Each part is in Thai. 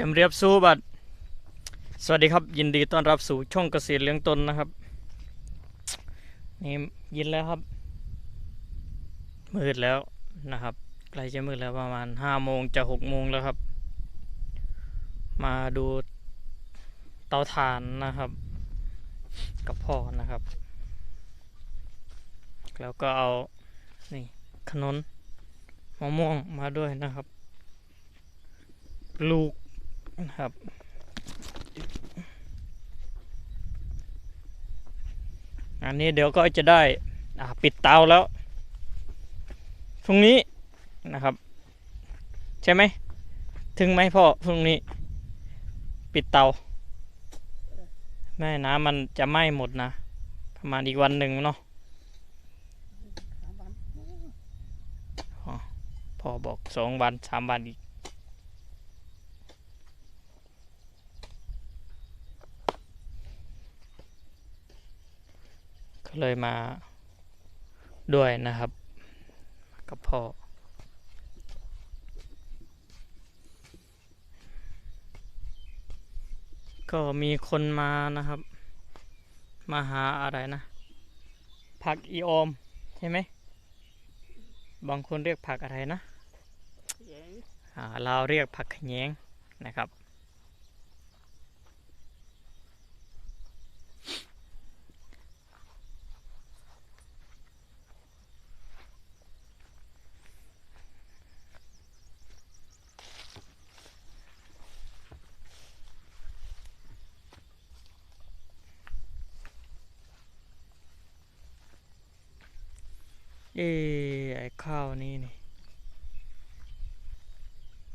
จำเรียบสู้บัดสวัสดีครับ ยินดีต้อนรับสู่ช่องเกษตรเลี้ยงตนนะครับ นี่ยินแล้วครับ มืดแล้วนะครับใกล้จะมืดแล้วประมาณห้าโมงจะหกโมงแล้วครับ มาดูเตาถ่านนะครับ กับพ่อนะครับ แล้วก็เอานี่ขนนมะม่วงมาด้วยนะครับ ลูก ครับ อันนี้เดี๋ยวก็จะได้อ่าปิดเตาแล้วพรุ่งนี้นะครับ ใช่ไหม ถึงไหมพ่อพรุ่งนี้ ปิดเตาไม่นะมันจะไหม้หมดนะ ประมาณอีกวันหนึ่งเนาะอ๋อพ่อบอกสองวันสามวันอีก เลยมาด้วยนะครับ กับพ่อก็มีคนมานะครับ มาหาอะไรนะ ผักอีออม ใช่ไหม บางคนเรียกผักอะไรนะอ่าเราเรียกผักขะแยงนะครับ เอไอข้าวนี้นี่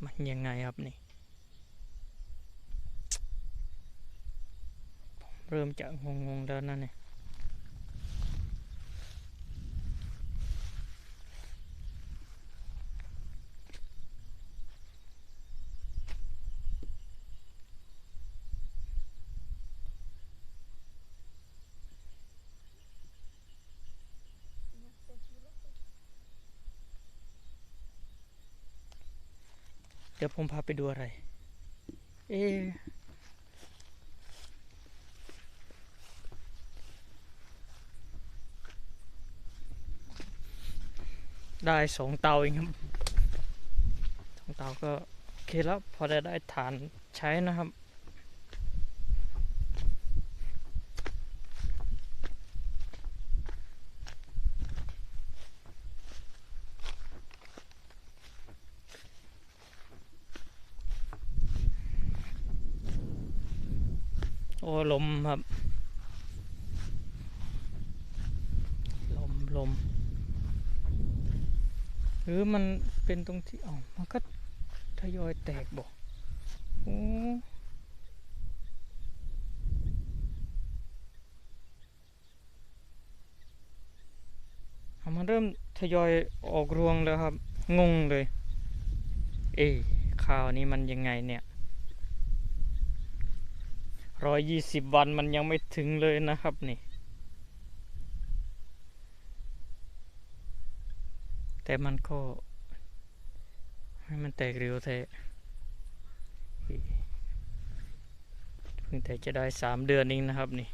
มันยังไงครับนี่ผมเริ่มจะงงๆแล้วนั่นเนี่ย ดี๋ยวผมพาไปดูอะไร เอ๊ะได้สองเตาเองครับสองเตาก็โอเคแล้วพอได้ได้ฐานใช้นะครับ อ้ลมครับ ลมลมหรือมันเป็นตรงที่อ๋อมันก็ทยอยแตกบอกโอ้มันเริ่มทยอยออกรวงแล้วครับ งงเลย เอ๊ข่าวนี้มันยังไงเนี่ย ร้อยยี่สิบวันมันยังไม่ถึงเลยนะครับนี่ แต่มันก็ ให้มันแตกเร็วแท้เพิ่งแต่จะได้สามเดือนเองนะครับนี่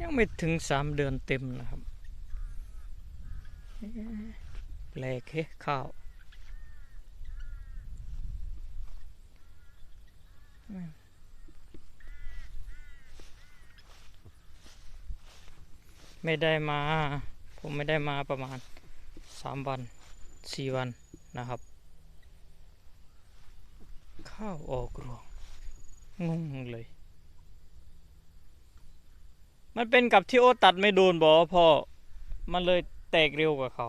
ยังไม่ถึงสามเดือนเต็มนะครับ แปลกเฮ้ข้าวไม่ได้มา ผมไม่ได้มาประมาณสามวันสี่วันนะครับ ข้าวออกรวงงงเลย มันเป็นกับที่โอตัดไม่โดนบอกพ่อ มันเลยแตกเร็วกว่าเขา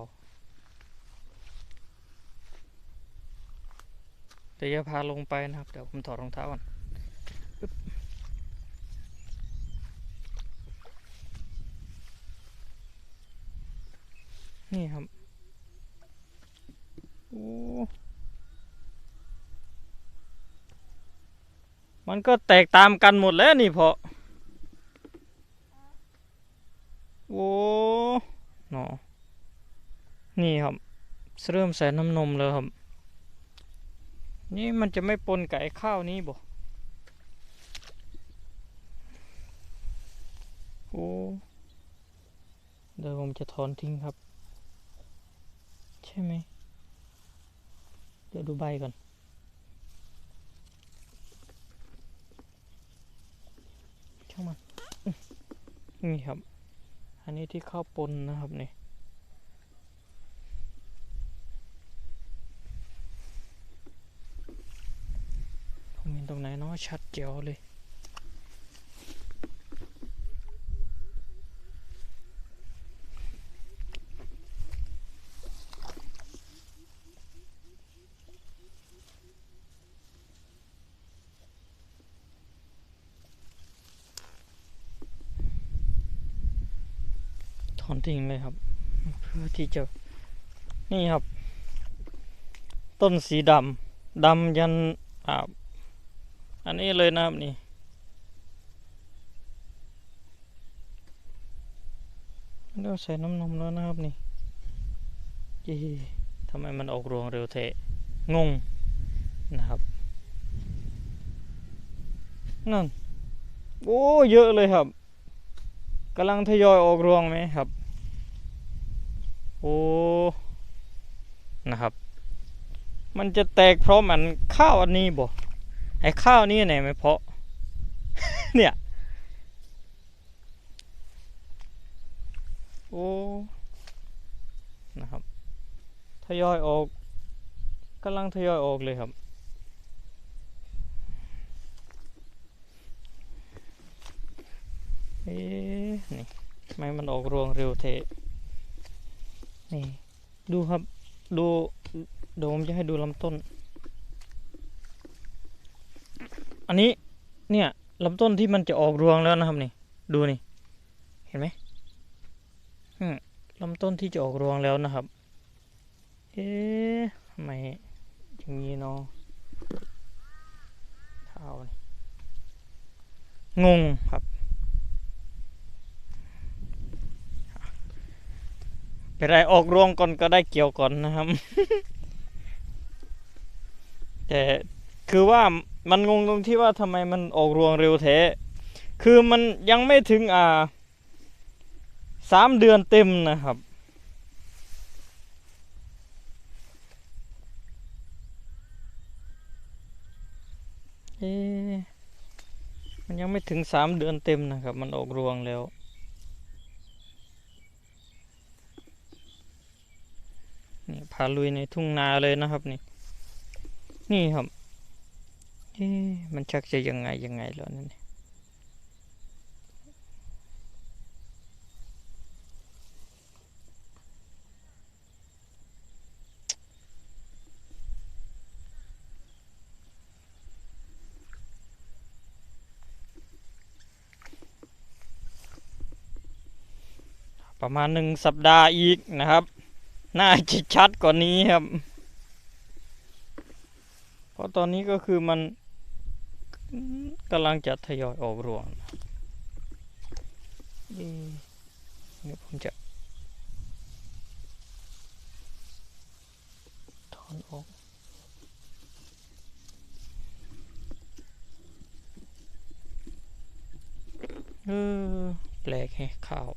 เดี๋ยวจะพาลงไปนะครับ เดี๋ยวผมถอดรองเท้าก่อนนี่ครับ โอ้ มันก็แตกตามกันหมดแล้วนี่พอ โอ้เนาะนี่ครับ เริ่มใส่น้ำนมแล้วครับ นี่มันจะไม่ปนกับไอ้ข้าวนี้บ่โอ้เดี๋ยวผมจะถอนทิ้งครับ ใช่ไหม เดี๋ยวดูใบก่อน ช่างมัน นี่ครับ อันนี้ที่ข้าวปนนะครับนี่ ผมเห็นตรงไหนเนาะ ชัดเจ๋วเลย ถอนทิ้งเลยครับ เพื่อที่จะ นี่ครับ ต้นสีดำดำยันอ่า อันนี้เลยนะครับนี่เราใส่น้ำนมแล้วนะครับนี่เอ๊ะทำไมมันออกรวงเร็วเทะงงนะครับ นั่น โอ้เยอะเลยครับกำลังทยอยออกรวงไหมครับ โอ้ นะครับ มันจะแตกพราะมันข้าวอันนี้บ่ ไอ้ข้าวนี่ไหนไม่เพาะ เนี่ย โอ้ นะครับ ทยอยออกกำลังทยอยออกเลยครับเอ๊ะนี่ทำไมมันออกรวงเร็วเทนี่ ดูครับ ดูเดี๋ยวผมจะให้ดูลำต้น อันนี้เนี่ยลำต้นที่มันจะออกรวงแล้วนะครับนี่ ดูนี่ เห็นไหมลำต้นที่จะออกรวงแล้วนะครับ เอ๊ะทำไมอย่างนี้เนาะเท้านี่งงครับ เป็นไรออกรวงก่อนก็ได้เกี่ยวก่อนนะครับ แต่คือว่า มันงงตรงที่ว่าทำไมมันออกรวงเร็วแท้ คือมันยังไม่ถึงอ่าสามเดือนเต็มนะครับ เอ๊มันยังไม่ถึงสามเดือนเต็มนะครับ มันออกรวงแล้วนี่พาลุยในทุ่งนาเลยนะครับนี่ นี่ครับ เอ๊มันชักจะยังไงยังไงแล้วนั่นนี่ประมาณหนึ่งสัปดาห์อีกนะครับ น่าจะชัดกว่านี้ครับ เพราะตอนนี้ก็คือมัน กำลังจะทยอยออกรวงเอ๊ะเดี๋ยวผมจะถอนออกเออแปลกแฮะข้าว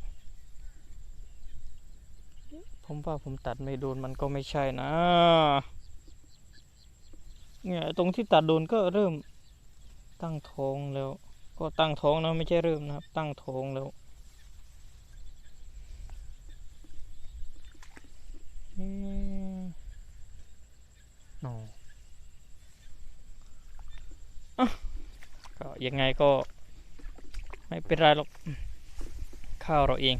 ผมว่าผมตัดไม่โดนมันก็ไม่ใช่นะ เนี่ยตรงที่ตัดโดนก็เริ่ม ตั้งท้องแล้ว ก็ตั้งท้องนะไม่ใช่เริ่มนะครับ ตั้งท้องแล้วเอ๊ะนออะก็ยังไงก็ไม่เป็นไรหรอกข้าวเราเอง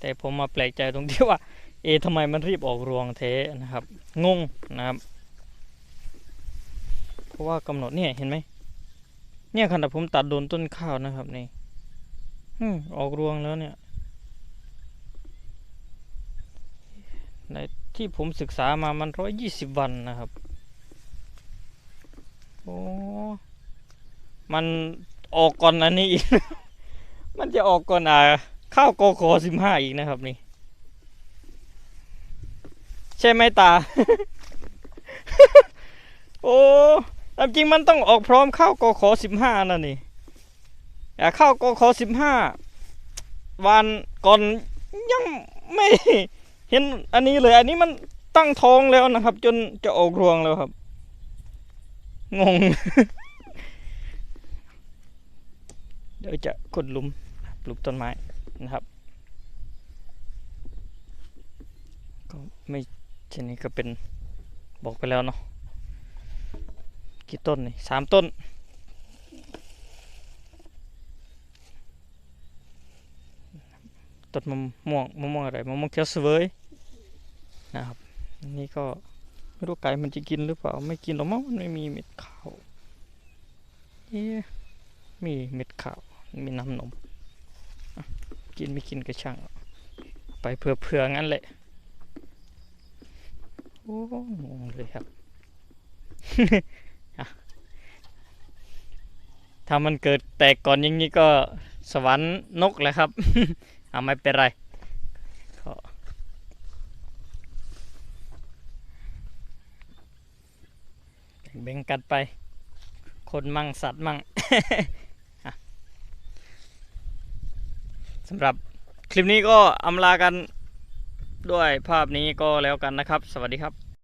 แต่ผมมาแปลกใจตรงที่ว่า เอะทำไมมันรีบออกรวงเทนะครับ งงนะครับ เพราะว่ากำหนดเนี่ยเห็นไหม เนี่ยขณะผมตัดโดนต้นข้าวนะครับนี่อออกรวงแล้วเนี่ย ในที่ผมศึกษามามันร้อยยี่สิบวันนะครับ โอ้ มันออกก่อนอันนี้อีก มันจะออกก่อนอ่าข้าวกอคอสิบห้าอีกนะครับนี่ ใช่ไหมตา โอ้ ตามจริงมันต้องออกพร้อมเข้ากขอสิบห้านะนี่อะเข้ากขอสิบห้าวันก่อนยังไม่เห็นอันนี้เลย อันนี้มันตั้งท้องแล้วนะครับ จนจะออกรวงแล้วครับ งง เดี๋ยวจะขุดหลุมปลูกต้นไม้นะครับก็ไม่ชนี้ก็เป็นบอกไปแล้วเนาะ กี่ต้นนี่สามต้น ต้นมะม่วงมะม่วงอะไรมะม่วงเขียวเสวยนะครับนี่ก็ไม่รู้ไก่มันจะกินหรือเปล่า ไม่กินหรอกมั้งมันไม่มีเม็ดขาวเอ๊มีเม็ดขาว มีน้ำนม กินไม่กินก็ช่าง ไปเผื่อเผื่อๆงั้นแหละ โอ้งงเลยครับ ถ้ามันเกิดแตกก่อนอย่างนี้ก็สวรรค์นกแหละครับเอาไม่เป็นไรก็แบ่งกันไป คนมั่งสัตว์มั่งสำหรับคลิปนี้ก็อำลากันด้วยภาพนี้ก็แล้วกันนะครับ สวัสดีครับ